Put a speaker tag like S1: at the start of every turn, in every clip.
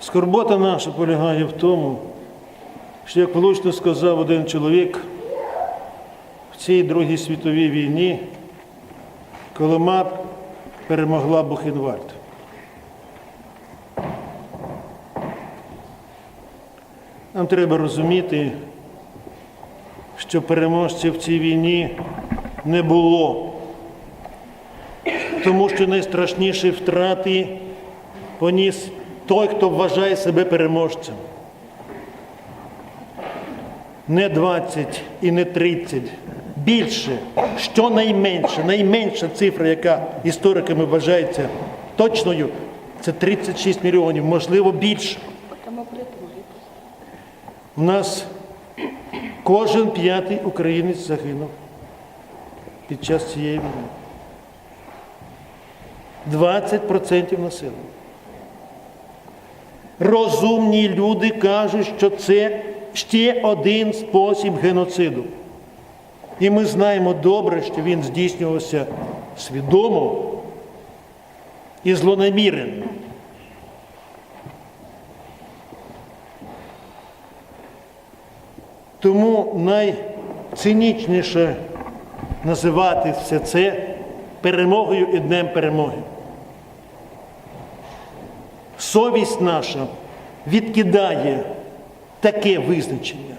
S1: Скорбота наша полягає в тому, що, як влучно сказав один чоловік, в цій Другій світовій війні Колома перемогла Бухенвальд. Нам треба розуміти, що переможців в цій війні не було, тому що найстрашніші втрати поніс той, хто вважає себе переможцем. Не 20 і не 30, більше, щонайменше, найменша цифра, яка істориками вважається точною, це 36 мільйонів, можливо, більше. У нас кожен п'ятий українець загинув під час цієї війни. 20% населення. Розумні люди кажуть, що це ще один спосіб геноциду. І ми знаємо добре, що він здійснювався свідомо і злонамірено. Тому найцинічніше називати все це перемогою і днем перемоги. Совість наша відкидає таке визначення.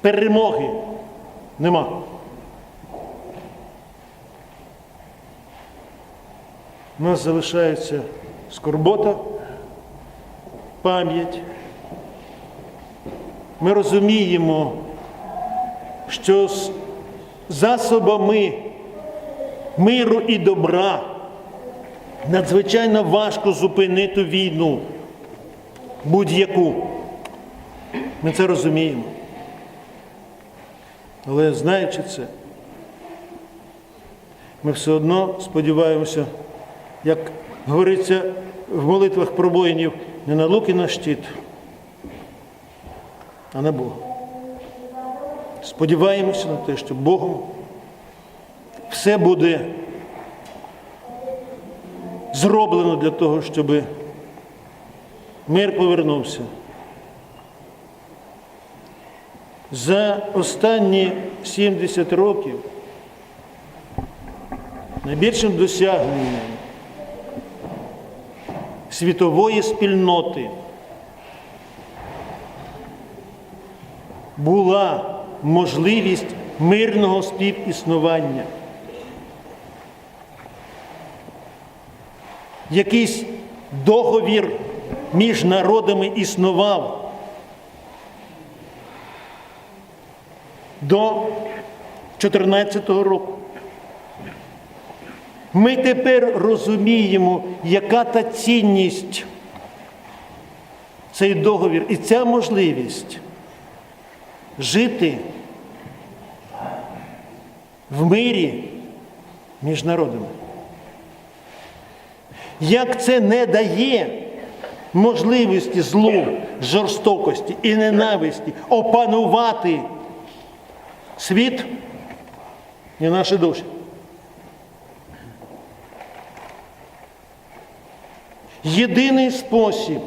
S1: Перемоги нема. У нас залишається скорбота, пам'ять. Ми розуміємо, що з засобами миру і добра надзвичайно важко зупинити війну будь-яку. Ми це розуміємо. Але знаючи це, ми все одно сподіваємося, як говориться в молитвах про воїнів, не на лук і на щит, а на Бога. Сподіваємося на те, що Богом все буде зроблено для того, щоб мир повернувся. За останні 70 років найбільшим досягненням світової спільноти була можливість мирного співіснування. Якийсь договір між народами існував до 2014 року. Ми тепер розуміємо, яка та цінність цей договір і ця можливість жити в мирі між народами. Як це не дає можливості злу, жорстокості і ненависті опанувати світ і наші душі. Єдиний спосіб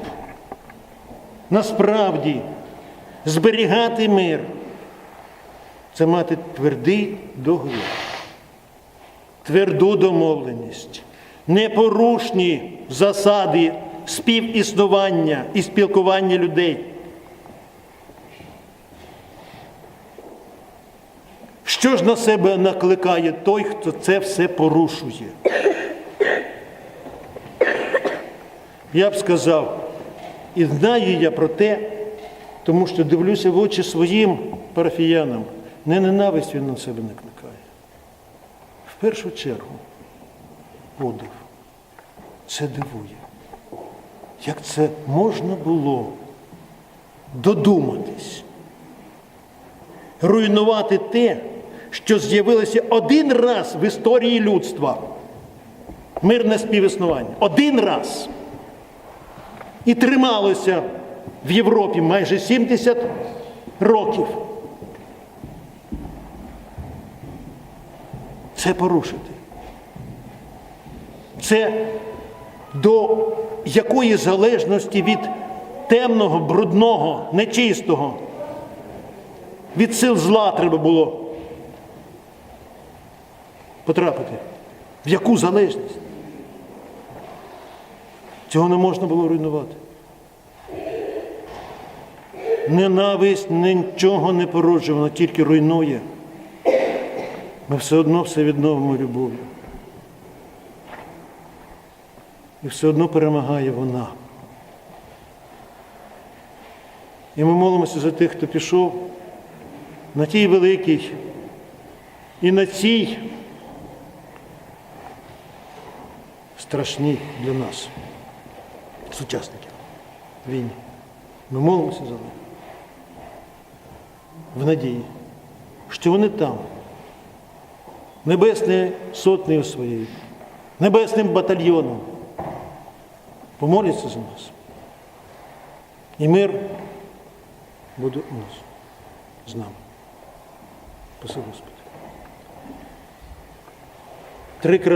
S1: насправді зберігати мир це мати твердий договір, тверду домовленість, непорушні засади співіснування і спілкування людей. Що ж на себе накликає той, хто це все порушує? Я б сказав, і знаю я про те, тому що дивлюся в очі своїм парафіянам, не ненависть він на себе накликає. В першу чергу подив. Це дивує. Як це можна було додуматись? Руйнувати те, що з'явилося один раз в історії людства. Мирне співіснування. Один раз. І трималося в Європі майже 70 років. Це порушити. Це до якої залежності від темного, брудного, нечистого. Від сил зла треба було потрапити. В яку залежність? Цього не можна було руйнувати. Ненависть нічого не породжує, вона тільки руйнує. Ми все одно все відновимо любов'ю. І все одно перемагає вона. І ми молимося за тих, хто пішов на тій великій і на цій страшній для нас, сучасників, війні. Ми молимося за них в надії, що вони там, небесною сотнею своєю, небесним батальйоном помоляться за нас. І мир буде у нас з нами. Спасибо, Господи. Три крапки.